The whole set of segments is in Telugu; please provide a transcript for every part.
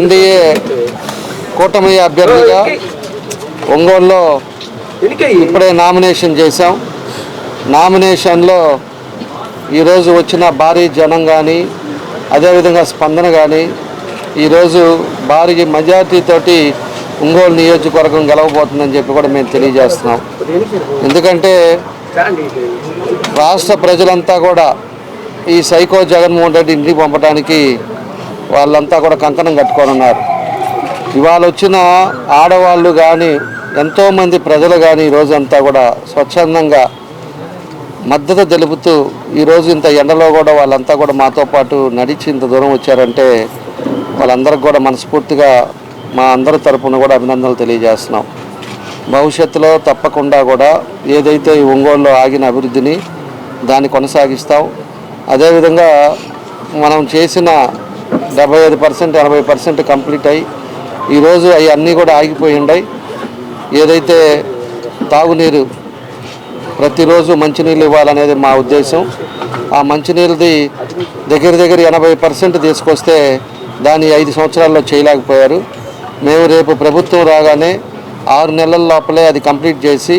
ఎన్డీఏ కూటమి అభ్యర్థిగా ఒంగోలులో ఇప్పుడే నామినేషన్ చేశాం. నామినేషన్లో ఈరోజు వచ్చిన భారీ జనం కానీ అదేవిధంగా స్పందన కానీ ఈరోజు భారీ మెజార్టీతోటి ఒంగోలు నియోజకవర్గం గెలవబోతుందని చెప్పి కూడా మేము తెలియజేస్తున్నాం. ఎందుకంటే రాష్ట్ర ప్రజలంతా కూడా ఈ సైకో జగన్మోహన్ రెడ్డి ఇంటికి పంపడానికి వాళ్ళంతా కూడా కంకణం కట్టుకొని ఉన్నారు ఇవాళ వచ్చిన ఆడవాళ్ళు కానీ ఎంతోమంది ప్రజలు కానీ ఈరోజంతా కూడా స్వచ్ఛందంగా మద్దతు తెలుపుతూ ఈరోజు ఇంత ఎండలో కూడా వాళ్ళంతా కూడా మాతో పాటు నడిచి ఇంత దూరం వచ్చారంటే వాళ్ళందరికి కూడా మనస్ఫూర్తిగా మా అందరి తరపున కూడా అభినందనలు తెలియజేస్తున్నాం. భవిష్యత్తులో తప్పకుండా కూడా ఏదైతే ఈ ఒంగోలులో ఆగిన అభివృద్ధిని దాన్ని కొనసాగిస్తాం. అదేవిధంగా మనం చేసిన డెబ్బై ఐదు పర్సెంట్ ఎనభై పర్సెంట్ కంప్లీట్ అయ్యి ఈరోజు అవి అన్నీ కూడా ఆగిపోయి ఉన్నాయి ఏదైతే తాగునీరు ప్రతిరోజు మంచినీళ్ళు ఇవ్వాలనేది మా ఉద్దేశం. ఆ మంచినీళ్ళది దగ్గర దగ్గర ఎనభై పర్సెంట్ తీసుకొస్తే దాన్ని ఐదు సంవత్సరాల్లో చేయలేకపోయారు. మేము రేపు ప్రభుత్వం రాగానే ఆరు నెలల లోపలే అది కంప్లీట్ చేసి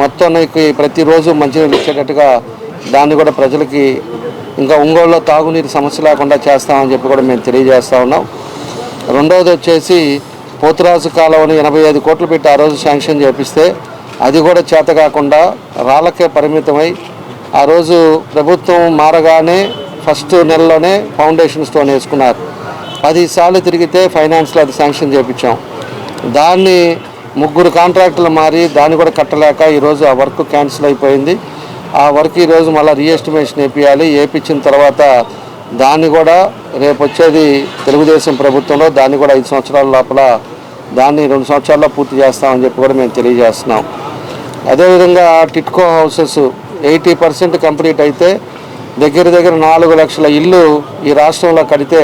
మొత్తానికి ప్రతిరోజు మంచినీళ్ళు ఇచ్చేటట్టుగా దాన్ని కూడా ప్రజలకి ఇంకా ఒంగోలులో తాగునీరు సమస్య లేకుండా చేస్తామని చెప్పి కూడా మేము తెలియజేస్తా ఉన్నాం. రెండవది వచ్చేసి పోతురాజు కాలువని ఎనభై ఐదు కోట్లు పెట్టి ఆ రోజు శాంక్షన్ చేపిస్తే అది కూడా చేత కాకుండా రాళ్ళకే పరిమితమై ఆ రోజు ప్రభుత్వం మారగానే ఫస్ట్ నెలలోనే ఫౌండేషన్ స్టోన్ వేసుకున్నారు. పదిసార్లు తిరిగితే ఫైనాన్స్లో అది శాంక్షన్ చేయించాం దాన్ని ముగ్గురు కాంట్రాక్టులు మారి దాన్ని కూడా కట్టలేక ఈరోజు ఆ వర్క్ క్యాన్సిల్ అయిపోయింది. ఆ వర్క్ ఈరోజు మళ్ళీ రీఎస్టిమేషన్ వేపించాలి వేపించిన తర్వాత దాన్ని కూడా రేపు వచ్చేది తెలుగుదేశం ప్రభుత్వంలో దాన్ని కూడా ఐదు సంవత్సరాల లోపల దాన్ని రెండు సంవత్సరాల్లో పూర్తి చేస్తామని చెప్పి కూడా మేము తెలియజేస్తున్నాం. అదేవిధంగా TIDCO houses eighty percent complete అయితే దగ్గర దగ్గర నాలుగు లక్షల ఇల్లు ఈ రాష్ట్రంలో కడితే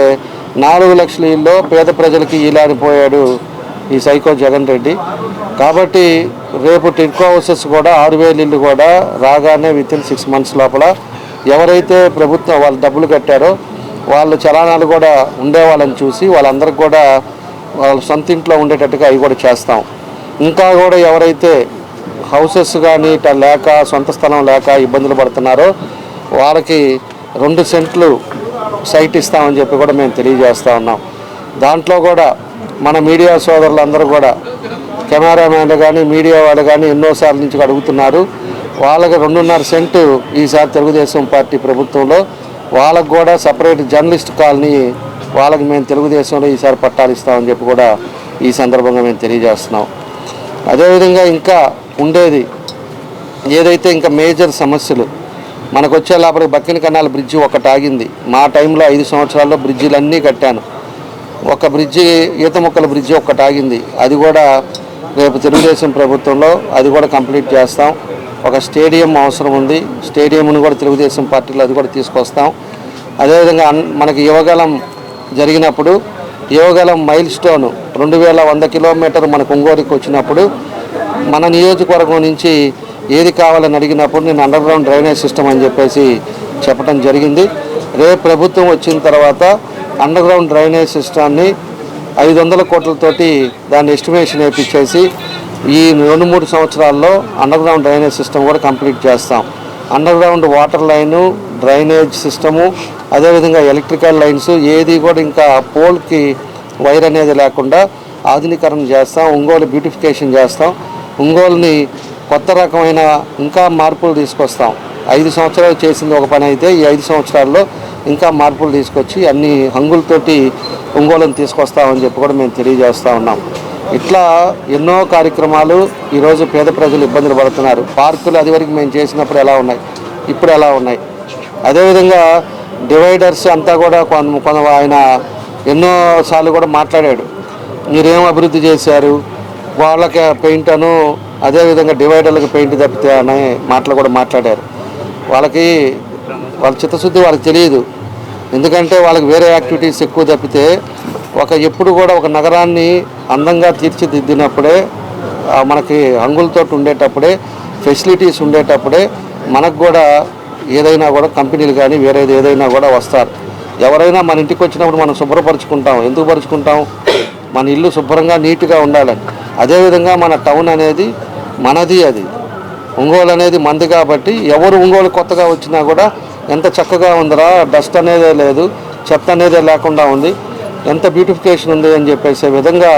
నాలుగు లక్షల ఇల్లు పేద ప్రజలకి ఇలాడిపోయాడు ఈ సైకో జగన్ రెడ్డి. కాబట్టి రేపు టిట్కో హౌసెస్ కూడా ఆరు వేలు ఇల్లు కూడా రాగానే విత్ ఇన్ సిక్స్ మంత్స్ లోపల ఎవరైతే ప్రభుత్వం వాళ్ళు డబ్బులు కట్టారో వాళ్ళు చలానాలు కూడా ఉండేవాళ్ళని చూసి వాళ్ళందరికి కూడా వాళ్ళ సొంత ఇంట్లో ఉండేటట్టుగా అవి కూడా చేస్తాం. ఇంకా కూడా ఎవరైతే హౌసెస్ కానీ ఇట్లా లేక సొంత స్థలం లేక ఇబ్బందులు పడుతున్నారో వాళ్ళకి రెండు సెంట్లు సైట్ ఇస్తామని చెప్పి కూడా మేము తెలియజేస్తూ ఉన్నాం. దాంట్లో కూడా మన మీడియా సోదరులందరూ కూడా కెమెరామ్యాన్లు కానీ మీడియా వాళ్ళు కానీ ఎన్నోసార్లు నుంచి అడుగుతున్నారు. వాళ్ళకి రెండున్నర సెంటు ఈసారి తెలుగుదేశం పార్టీ ప్రభుత్వంలో. వాళ్ళకు కూడా సపరేట్ జర్నలిస్ట్ కాలనీ వాళ్ళకి మేము తెలుగుదేశంలో ఈసారి పట్టాలు ఇస్తామని చెప్పి కూడా ఈ సందర్భంగా మేము తెలియజేస్తున్నాం. అదేవిధంగా ఇంకా ఉండేది ఏదైతే ఇంకా మేజర్ సమస్యలు మనకు వచ్చే లోపలికి బక్కిన కన్నాల బ్రిడ్జి ఒకటి ఆగింది. మా టైంలో ఐదు సంవత్సరాల్లో బ్రిడ్జిలన్నీ కట్టాను. ఒక బ్రిడ్జి ఈత మొక్కల బ్రిడ్జి ఒక్కటి ఆగింది. అది కూడా రేపు తెలుగుదేశం ప్రభుత్వంలో అది కూడా కంప్లీట్ చేస్తాం. ఒక స్టేడియం అవసరం ఉంది. స్టేడియంను కూడా తెలుగుదేశం పార్టీలో అది కూడా తీసుకొస్తాం. అదేవిధంగా మనకి యువగలం జరిగినప్పుడు యువగలం మైల్ స్టోన్ రెండు వేల వంద కిలోమీటర్ మన ఒంగోలుకి వచ్చినప్పుడు మన నియోజకవర్గం నుంచి ఏది కావాలని అడిగినప్పుడు నేను అండర్ గ్రౌండ్ డ్రైనేజ్ సిస్టమ్ అని చెప్పేసి చెప్పడం జరిగింది. రేపు ప్రభుత్వం వచ్చిన తర్వాత అండర్ గ్రౌండ్ డ్రైనేజ్ సిస్టాన్ని ఐదు వందల కోట్లతోటి దాన్ని ఎస్టిమేషన్ వేయించేసి ఈ రెండు మూడు సంవత్సరాల్లో అండర్ గ్రౌండ్ డ్రైనేజ్ సిస్టమ్ కూడా కంప్లీట్ చేస్తాం. Under ground water line drainage system అదేవిధంగా ఎలక్ట్రికల్ లైన్స్ ఏది కూడా ఇంకా పోల్కి వైర్ అనేది లేకుండా ఆధునీకరణ చేస్తాం ఒంగోలు బ్యూటిఫికేషన్ చేస్తాం. ఒంగోలుని కొత్త రకమైన ఇంకా మార్పులు తీసుకొస్తాం. ఐదు సంవత్సరాలు చేసింది ఒక పని అయితే ఈ ఐదు సంవత్సరాల్లో ఇంకా మార్పులు తీసుకొచ్చి అన్ని హంగులతోటి ఒంగోలను తీసుకొస్తామని చెప్పి కూడా మేము తెలియజేస్తూ ఉన్నాం. ఇట్లా ఎన్నో కార్యక్రమాలు ఈరోజు పేద ప్రజలు ఇబ్బందులు పడుతున్నారు. పార్కులు అది వరకు మేము చేసినప్పుడు ఎలా ఉన్నాయి? ఇప్పుడు ఎలా ఉన్నాయి? అదేవిధంగా డివైడర్స్ అంతా కూడా కొంత కొంత ఆయన ఎన్నోసార్లు కూడా మాట్లాడాడు. మీరేం అభివృద్ధి చేశారు? వాళ్ళకి పెయింట్ అను అదేవిధంగా డివైడర్లకు పెయింట్ తప్పితే అనే మాటలు కూడా మాట్లాడారు. వాళ్ళకి వాళ్ళ చిత్తశుద్ధి వాళ్ళకి తెలియదు. ఎందుకంటే వాళ్ళకి వేరే యాక్టివిటీస్ ఎక్కువ తప్పితే ఒక ఎప్పుడు కూడా ఒక నగరాన్ని అందంగా తీర్చిదిద్దినప్పుడే మనకి హంగులతో ఉండేటప్పుడే ఫెసిలిటీస్ ఉండేటప్పుడే మనకు కూడా ఏదైనా కూడా కంపెనీలు కానీ వేరేది ఏదైనా కూడా వస్తారు. ఎవరైనా మన ఇంటికి వచ్చినప్పుడు మనం శుభ్రపరుచుకుంటాం. ఎందుకు పరుచుకుంటాం? మన ఇల్లు శుభ్రంగా నీట్గా ఉండాలని. అదేవిధంగా మన టౌన్ అనేది మనది అది. ఒంగోలు అనేది మంది కాబట్టి ఎవరు ఒంగోలు కొత్తగా వచ్చినా కూడా ఎంత చక్కగా ఉందిరా డస్ట్ అనేదే లేదు చెత్త అనేదే లేకుండా ఉంది. ఎంత బ్యూటిఫికేషన్ ఉంది అని చెప్పేసే విధంగా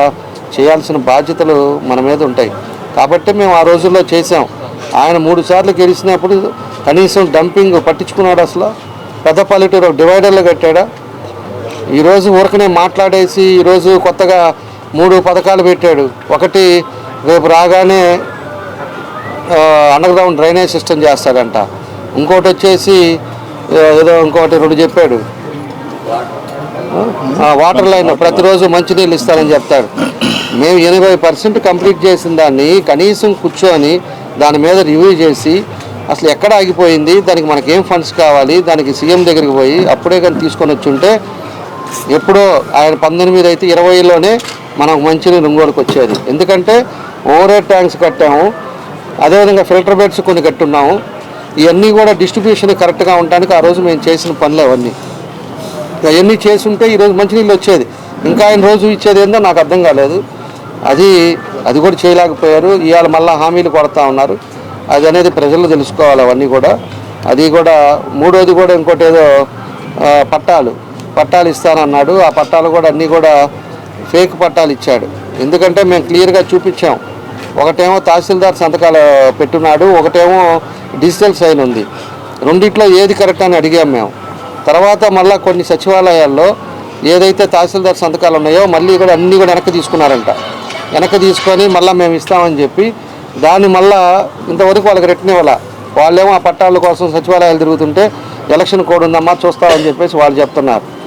చేయాల్సిన బాధ్యతలు మన మీద ఉంటాయి. కాబట్టి మేము ఆ రోజుల్లో చేసాం ఆయన మూడు సార్లు గెలిచినప్పుడు కనీసం డంపింగ్ పట్టించుకున్నాడు అసలు. పెద్ద పల్లెటూరు డివైడర్లు కట్టాడా. ఈరోజు ఊరకనే మాట్లాడేసి ఈరోజు కొత్తగా మూడు పథకాలు పెట్టాడు. ఒకటి రేపు రాగానే అండర్ గ్రౌండ్ డ్రైనేజ్ సిస్టమ్ చేస్తాడంట. ఇంకోటి వచ్చేసి ఏదో ఇంకోటి రెండు చెప్పాడు. ఆ, వాటర్ లైన్ ప్రతిరోజు మంచినీళ్ళు ఇస్తానని చెప్తాడు. మేము ఎనభై పర్సెంట్ కంప్లీట్ చేసిన దాన్ని కనీసం కూర్చొని దాని మీద రివ్యూ చేసి అసలు ఎక్కడ ఆగిపోయింది? దానికి మనకి ఏం ఫండ్స్ కావాలి? దానికి సీఎం దగ్గరికి పోయి అప్పుడే కానీ తీసుకొని వచ్చి ఉంటే ఎప్పుడో ఆయన పంతొమ్మిది అయితే ఇరవైలోనే మనకు మంచినీరు ఒంగోలుకి వచ్చేది. ఎందుకంటే ఓవర్ హెడ్ ట్యాంక్స్ కట్టాము. అదేవిధంగా ఫిల్టర్ బెడ్స్ కొన్ని కట్టున్నాము. ఇవన్నీ కూడా డిస్ట్రిబ్యూషన్ కరెక్ట్గా ఉండడానికి ఆ రోజు మేము చేసిన పనులు అవన్నీ. అవన్నీ చేస్తుంటే ఈరోజు మంచినీళ్ళు వచ్చేది. ఇంకా ఆయన రోజు ఇచ్చేది ఏందో నాకు అర్థం కాలేదు. అది అది కూడా చేయలేకపోయారు. ఇవాళ మళ్ళీ హామీలు కొడతా ఉన్నారు. అది అనేది ప్రజలు తెలుసుకోవాలి అవన్నీ కూడా. అది కూడా మూడోది కూడా ఇంకోటి ఏదో పట్టాలు. పట్టాలు ఇస్తానన్నాడు. ఆ పట్టాలు కూడా అన్నీ కూడా ఫేక్ పట్టాలు ఇచ్చాడు. ఎందుకంటే మేము క్లియర్గా చూపించాం. ఒకటేమో తహసీల్దార్ సంతకాలు పెట్టున్నాడు ఒకటేమో డిజిటల్ సైన్ ఉంది. రెండిట్లో ఏది కరెక్ట్ అని అడిగాం మేము. తర్వాత మళ్ళీ కొన్ని సచివాలయాల్లో ఏదైతే తహసీల్దార్ సంతకాలు ఉన్నాయో మళ్ళీ కూడా అన్నీ కూడా వెనక్కి తీసుకున్నారంట. వెనక్కి తీసుకొని మళ్ళీ మేము ఇస్తామని చెప్పి దాన్ని మళ్ళా ఇంతవరకు వాళ్ళకి రిటర్న్ ఇవ్వాల. వాళ్ళేమో ఆ పట్టాల కోసం సచివాలయాలు తిరుగుతుంటే ఎలక్షన్ కోడ్ ఉందమ్మా చూస్తామని చెప్పేసి వాళ్ళు చెప్తున్నారు.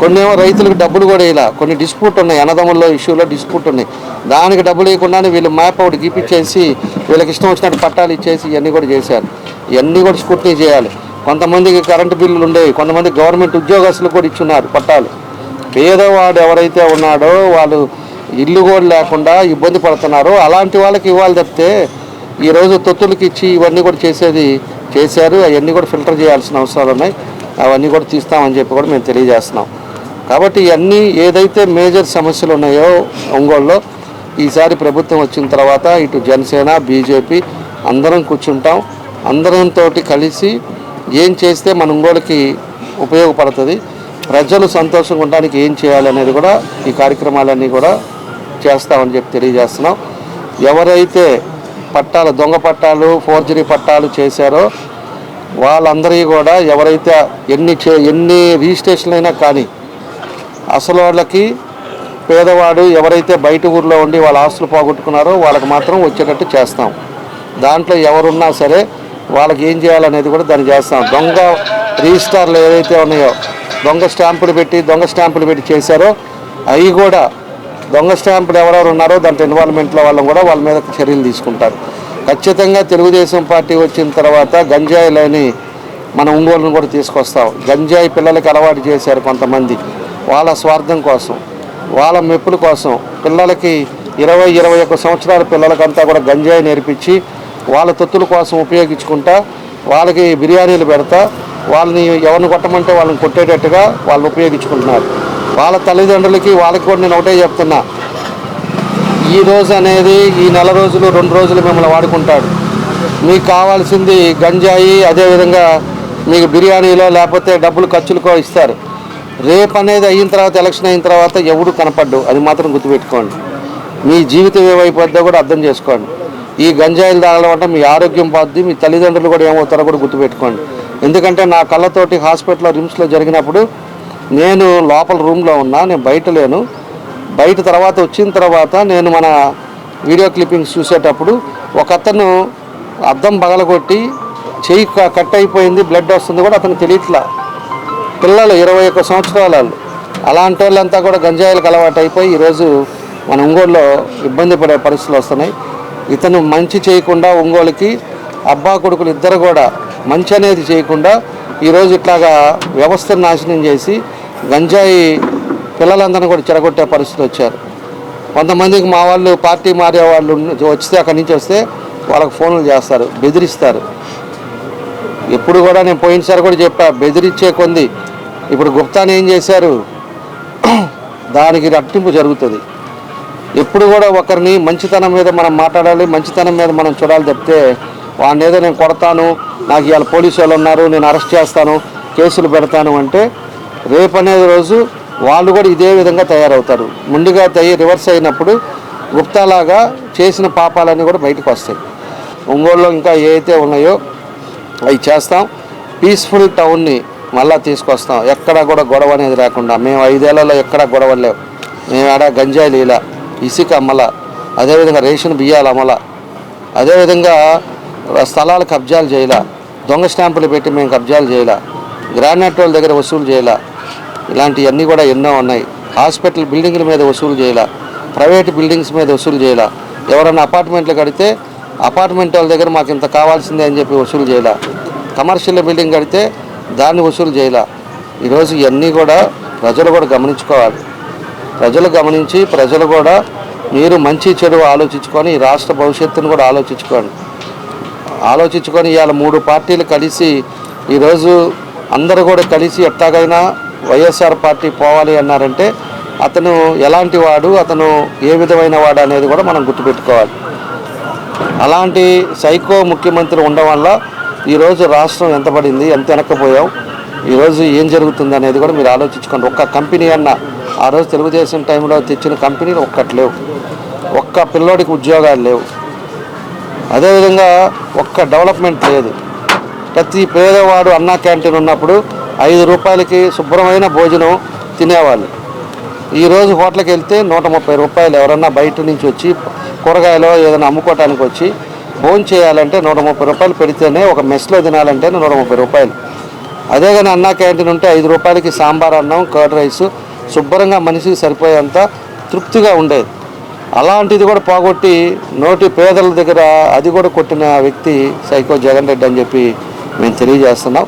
కొన్ని ఏమో రైతులకు డబ్బులు కూడా ఇలా. కొన్ని డిస్ప్యూట్ ఉన్నాయి. అన్నదమ్ముల్లో ఇష్యూలో డిస్ప్యూట్ ఉన్నాయి. దానికి డబ్బులు ఇవ్వకుండానే వీళ్ళు మ్యాప్ ఒకటి గీపిచ్చేసి వీళ్ళకి ఇష్టం వచ్చినట్టు పట్టాలు ఇచ్చేసి ఇవన్నీ కూడా చేశారు. ఇవన్నీ కూడా స్కూట్నీ చేయాలి. కొంతమందికి కరెంటు బిల్లులు ఉండేవి. కొంతమంది గవర్నమెంట్ ఉద్యోగస్తులు కూడా ఇచ్చున్నారు పట్టాలు. పేదవాడు ఎవరైతే ఉన్నాడో వాళ్ళు ఇల్లు కూడా లేకుండా ఇబ్బంది పడుతున్నారో. అలాంటి వాళ్ళకి ఇవ్వాలి తప్పితే ఈరోజు తొత్తులకి ఇచ్చి ఇవన్నీ కూడా చేసేది చేశారు. అవన్నీ కూడా ఫిల్టర్ చేయాల్సిన అవసరాలు ఉన్నాయి. అవన్నీ కూడా తీస్తామని చెప్పి కూడా మేము తెలియజేస్తున్నాం. కాబట్టి ఇవన్నీ ఏదైతే మేజర్ సమస్యలు ఉన్నాయో ఒంగోలులో ఈసారి ప్రభుత్వం వచ్చిన తర్వాత ఇటు జనసేన బీజేపీ అందరం కూర్చుంటాం. అందరంతో కలిసి ఏం చేస్తే మన ఒంగోలుకి ఉపయోగపడుతుంది ప్రజలు సంతోషంగా ఉండడానికి ఏం చేయాలనేది కూడా ఈ కార్యక్రమాలన్నీ కూడా చేస్తామని చెప్పి తెలియజేస్తున్నాం. ఎవరైతే పట్టాలు దొంగ పట్టాలు ఫోర్జరీ పట్టాలు చేశారో వాళ్ళందరికీ కూడా ఎవరైతే ఎన్ని చే ఎన్ని రిజిస్ట్రేషన్లైనా అయినా కానీ అసలు వాళ్ళకి పేదవాడు ఎవరైతే బయట ఊర్లో ఉండి వాళ్ళ ఆస్తులు పోగొట్టుకున్నారో వాళ్ళకి మాత్రం వచ్చేటట్టు చేస్తాం. దాంట్లో ఎవరున్నా సరే వాళ్ళకి ఏం చేయాలనేది కూడా దాన్ని చేస్తాం. దొంగ రిజిస్టార్లు ఏదైతే ఉన్నాయో దొంగ స్టాంపులు పెట్టి దొంగ స్టాంపులు పెట్టి చేశారో అవి కూడా దొంగ స్టాంపులు ఎవరెవరు ఉన్నారో దాంట్లో ఇన్వాల్వ్మెంట్లో వాళ్ళని కూడా వాళ్ళ మీద చర్యలు తీసుకుంటారు. ఖచ్చితంగా తెలుగుదేశం పార్టీ వచ్చిన తర్వాత గంజాయిలని మన ఒంగోలును కూడా తీసుకొస్తాం. గంజాయి పిల్లలకి అలవాటు చేశారు కొంతమంది. వాళ్ళ స్వార్థం కోసం వాళ్ళ మెప్పుల కోసం పిల్లలకి ఇరవై ఇరవై ఒక్క సంవత్సరాల పిల్లలకంతా కూడా గంజాయి నేర్పించి వాళ్ళ తొత్తుల కోసం ఉపయోగించుకుంటా వాళ్ళకి బిర్యానీలు పెడతా వాళ్ళని ఎవరిని కొట్టమంటే వాళ్ళని కొట్టేటట్టుగా వాళ్ళు ఉపయోగించుకుంటున్నారు. వాళ్ళ తల్లిదండ్రులకి వాళ్ళకి కూడా నేను ఒకటే చెప్తున్నా. ఈ రోజు అనేది ఈ నెల రోజులు రెండు రోజులు మిమ్మల్ని వాడుకుంటాడు. మీకు కావాల్సింది గంజాయి అదేవిధంగా మీకు బిర్యానీలో లేకపోతే డబ్బులు ఖర్చులకో ఇస్తారు. రేపు అనేది అయిన తర్వాత ఎలక్షన్ అయిన తర్వాత ఎవడు కనపడ్డు అది మాత్రం గుర్తుపెట్టుకోండి. మీ జీవితం ఏమైపోద్దో కూడా అర్థం చేసుకోండి. ఈ గంజాయిలు తాగడం వల్ల మీ ఆరోగ్యం పోద్ది మీ తల్లిదండ్రులు కూడా ఏమవుతారో కూడా గుర్తుపెట్టుకోండి. ఎందుకంటే నా కళ్ళతోటి హాస్పిటల్లో రిమ్స్లో జరిగినప్పుడు నేను లోపల రూమ్లో ఉన్నా నేను బయట లేను. బయట తర్వాత వచ్చిన తర్వాత నేను మన వీడియో క్లిప్పింగ్స్ చూసేటప్పుడు ఒక అతను అద్దం పగలగొట్టి చెయ్యి కట్ అయిపోయింది బ్లడ్ వస్తుంది కూడా అతను తెలియట్లా. పిల్లలు ఇరవై ఒక్క సంవత్సరాల. వాళ్ళు అలాంటి వాళ్ళంతా కూడా గంజాయిలకు అలవాటు అయిపోయి ఈరోజు మన ఒంగోలులో ఇబ్బంది పడే పరిస్థితులు వస్తున్నాయి. ఇతను మంచి చేయకుండా ఒంగోలుకి అబ్బా కొడుకులు ఇద్దరు కూడా మంచి అనేది చేయకుండా ఈరోజు ఇట్లాగా వ్యవస్థను నాశనం చేసి గంజాయి పిల్లలందరినీ కూడా చెడగొట్టే పరిస్థితి వచ్చారు. కొంతమందికి మా వాళ్ళు పార్టీ మారే వాళ్ళు వస్తే అక్కడి నుంచి వస్తే వాళ్ళకి ఫోన్లు చేస్తారు బెదిరిస్తారు. ఎప్పుడు కూడా నేను పోయినసారి కూడా చెప్పా బెదిరించే కొంది ఇప్పుడు గుప్తాని ఏం చేశారు? దానికి రట్టింపు జరుగుతుంది. ఎప్పుడు కూడా ఒకరిని మంచితనం మీద మనం మాట్లాడాలి మంచితనం మీద మనం చూడాలి తప్పితే వాడిని ఏదో నేను కొడతాను నాకు ఇవాళ పోలీసు వాళ్ళు ఉన్నారు నేను అరెస్ట్ చేస్తాను కేసులు పెడతాను అంటే రేపు అనేది రోజు వాళ్ళు కూడా ఇదే విధంగా తయారవుతారు. ముందుగా తయ్యి రివర్స్ అయినప్పుడు గుప్తాలాగా చేసిన పాపాలన్నీ కూడా బయటకు వస్తాయి. ఒంగోలులో ఇంకా ఏ అయితే ఉన్నాయో అవి చేస్తాం. పీస్ఫుల్ టౌన్ని మళ్ళా తీసుకొస్తాం. ఎక్కడ కూడా గొడవ అనేది లేకుండా. మేము ఐదేళ్ళలో ఎక్కడ గొడవ లేవు. మేము ఆడ గంజాయి లీల ఇసుక అమ్మల అదేవిధంగా రేషన్ బియ్యాలు అమల అదేవిధంగా స్థలాలు కబ్జాలు చేయాల దొంగ స్టాంపులు పెట్టి మేము కబ్జాలు చేయాల గ్రానైట్ వాళ్ళ దగ్గర వసూలు చేయాల ఇలాంటివన్నీ కూడా ఎన్నో ఉన్నాయి. హాస్పిటల్ బిల్డింగ్ల మీద వసూలు చేయాల ప్రైవేట్ బిల్డింగ్స్ మీద వసూలు చేయాల. ఎవరైనా అపార్ట్మెంట్లు కడితే అపార్ట్మెంట్ వాళ్ళ దగ్గర మాకు ఇంత కావాల్సిందే అని చెప్పి వసూలు చేయాల. కమర్షియల్ బిల్డింగ్ కడితే దాన్ని వసూలు చేయలే. ఈరోజు ఇవన్నీ కూడా ప్రజలు కూడా గమనించుకోవాలి. ప్రజలు గమనించి ప్రజలు కూడా మీరు మంచి చెడు ఆలోచించుకొని ఈ రాష్ట్ర భవిష్యత్తును కూడా ఆలోచించుకోండి. ఆలోచించుకొని ఇవాళ మూడు పార్టీలు కలిసి ఈరోజు అందరూ కూడా కలిసి ఎట్లాగైనా వైఎస్ఆర్ పార్టీ పోవాలి అన్నారంటే అతను ఎలాంటి వాడు అతను ఏ విధమైన వాడు అనేది కూడా మనం గుర్తుపెట్టుకోవాలి. అలాంటి సైకో ముఖ్యమంత్రి ఉండడం వల్ల ఈరోజు రాష్ట్రం ఎంత పడింది ఎంత వెనక్కిపోయాం ఈరోజు ఏం జరుగుతుంది అనేది కూడా మీరు ఆలోచించుకోండి. ఒక్క కంపెనీ అన్న ఆ రోజు తెలుగుదేశం టైంలో తెచ్చిన కంపెనీలు ఒక్కటి లేవు. ఒక్క పిల్లోడికి ఉద్యోగాలు లేవు. అదేవిధంగా ఒక్క డెవలప్మెంట్ లేదు. ప్రతి పేదవాడు అన్నా క్యాంటీన్ ఉన్నప్పుడు ఐదు రూపాయలకి శుభ్రమైన భోజనం తినేవాళ్ళు. ఈరోజు హోటల్కి వెళ్తే నూట ముప్పై రూపాయలు ఎవరన్నా బయట నుంచి వచ్చి కూరగాయలు ఏదైనా అమ్ముకోవటానికి వచ్చి భోజనం చేయాలంటే నూట ముప్పై రూపాయలు పెడితేనే ఒక మెస్లో తినాలంటే నూట ముప్పై రూపాయలు. అదే కానీ అన్నా క్యాంటీన్ ఉంటే ఐదు రూపాయలకి సాంబార్ అన్నం కర్డ్ రైస్ శుభ్రంగా మనిషికి సరిపోయేంత తృప్తిగా ఉండేది. అలాంటిది కూడా పోగొట్టి నోటి పేదల దగ్గర అది కూడా కొట్టిన వ్యక్తి సైకో జగన్ రెడ్డి అని చెప్పి మేము తెలియజేస్తున్నాం.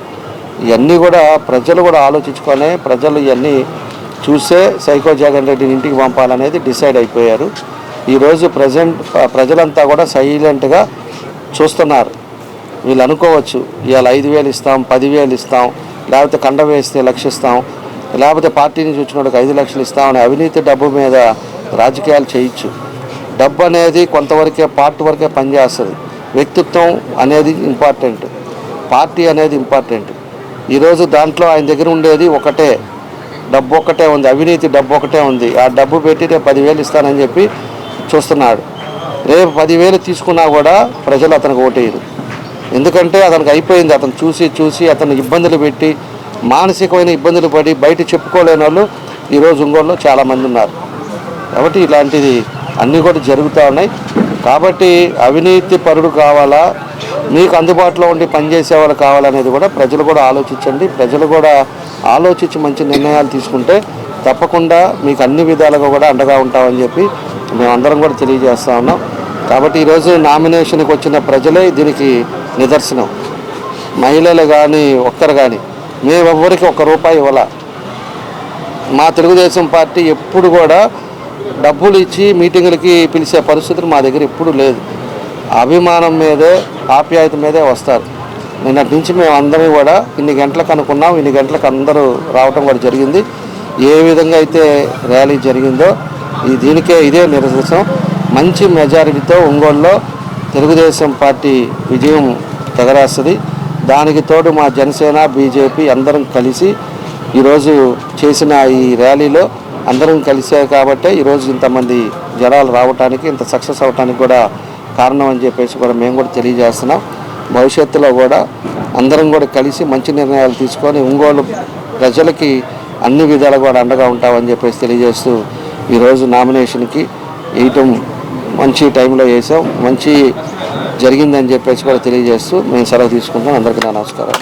ఇవన్నీ కూడా ప్రజలు కూడా ఆలోచించుకొని ప్రజలు ఇవన్నీ చూసే సైకో జగన్ రెడ్డిని ఇంటికి పంపాలనేది డిసైడ్ అయిపోయారు. ఈరోజు ప్రజెంట్ ప్రజలంతా కూడా సైలెంట్గా చూస్తున్నారు. వీళ్ళు అనుకోవచ్చు ఇవాళ ఐదు వేలు ఇస్తాం పదివేలు ఇస్తాం లేకపోతే కండ వేస్తే లక్ష ఇస్తాం లేకపోతే పార్టీ నుంచి వచ్చినోడికి ఐదు లక్షలు ఇస్తాం అవినీతి డబ్బు మీద రాజకీయాలు చేయొచ్చు. డబ్బు అనేది కొంతవరకే పార్టీ వరకే పనిచేస్తుంది. వ్యక్తిత్వం అనేది ఇంపార్టెంట్. పార్టీ అనేది ఇంపార్టెంట్. ఈరోజు దాంట్లో ఆయన దగ్గర ఉండేది ఒకటే. డబ్బు ఒకటే ఉంది అవినీతి డబ్బు ఒకటే ఉంది. ఆ డబ్బు పెట్టి రేపు పదివేలు ఇస్తానని చెప్పి చూస్తున్నాడు. రేపు పదివేలు తీసుకున్నా కూడా ప్రజలు అతనికి ఓటేయరు. ఎందుకంటే అతనికి అయిపోయింది అతను చూసి చూసి అతను ఇబ్బందులు పెట్టి మానసికమైన ఇబ్బందులు పడి బయట చెప్పుకోలేని వాళ్ళు ఈరోజు ఒంగోలులో చాలామంది ఉన్నారు. కాబట్టి ఇలాంటిది అన్నీ కూడా జరుగుతూ ఉన్నాయి. కాబట్టి అవినీతి పరుడు కావాలా మీకు అందుబాటులో ఉండి పనిచేసే వాళ్ళు కావాలనేది కూడా ప్రజలు కూడా ఆలోచించండి. ప్రజలు కూడా ఆలోచించి మంచి నిర్ణయాలు తీసుకుంటే తప్పకుండా మీకు అన్ని విధాలుగా కూడా అండగా ఉంటామని చెప్పి మేమందరం కూడా తెలియజేస్తా ఉన్నాం. కాబట్టి ఈరోజు నామినేషన్కి వచ్చిన ప్రజలే దీనికి నిదర్శనం. మహిళలు కానీ ఒక్కరు కానీ మేమెవ్వరికి ఒక్క రూపాయి ఇవ్వాల. మా తెలుగుదేశం పార్టీ ఎప్పుడు కూడా డబ్బులు ఇచ్చి మీటింగులకి పిలిచే పరిస్థితులు మా దగ్గర ఎప్పుడు లేదు. అభిమానం మీదే ఆప్యాయత మీదే వస్తారు. నిన్నటి నుంచి మేము అందరం కూడా ఇన్ని గంటలకు అనుకున్నాం ఇన్ని గంటలకు అందరూ రావటం కూడా జరిగింది. ఏ విధంగా అయితే ర్యాలీ జరిగిందో ఈ దీనికే ఇదే నిరసనం మంచి మెజారిటీతో ఒంగోలులో తెలుగుదేశం పార్టీ విజయం తెగరేస్తుంది. దానికి తోడు మా జనసేన బీజేపీ అందరం కలిసి ఈరోజు చేసిన ఈ ర్యాలీలో అందరం కలిసే కాబట్టే ఈరోజు ఇంతమంది జనాలు రావడానికి ఇంత సక్సెస్ అవడానికి కూడా కారణం అని చెప్పేసి కూడా మేము కూడా తెలియజేస్తున్నాం. భవిష్యత్తులో కూడా అందరం కూడా కలిసి మంచి నిర్ణయాలు తీసుకొని ఒంగోలు ప్రజలకి అన్ని విధాలు కూడా అండగా ఉంటామని చెప్పేసి తెలియజేస్తూ ఈరోజు నామినేషన్కి వేయటం మంచి టైంలో చేసాం. మంచి జరిగిందని చెప్పేసి కూడా తెలియజేస్తూ మేము సెలవు తీసుకుంటాం అందరికీ నా నమస్కారం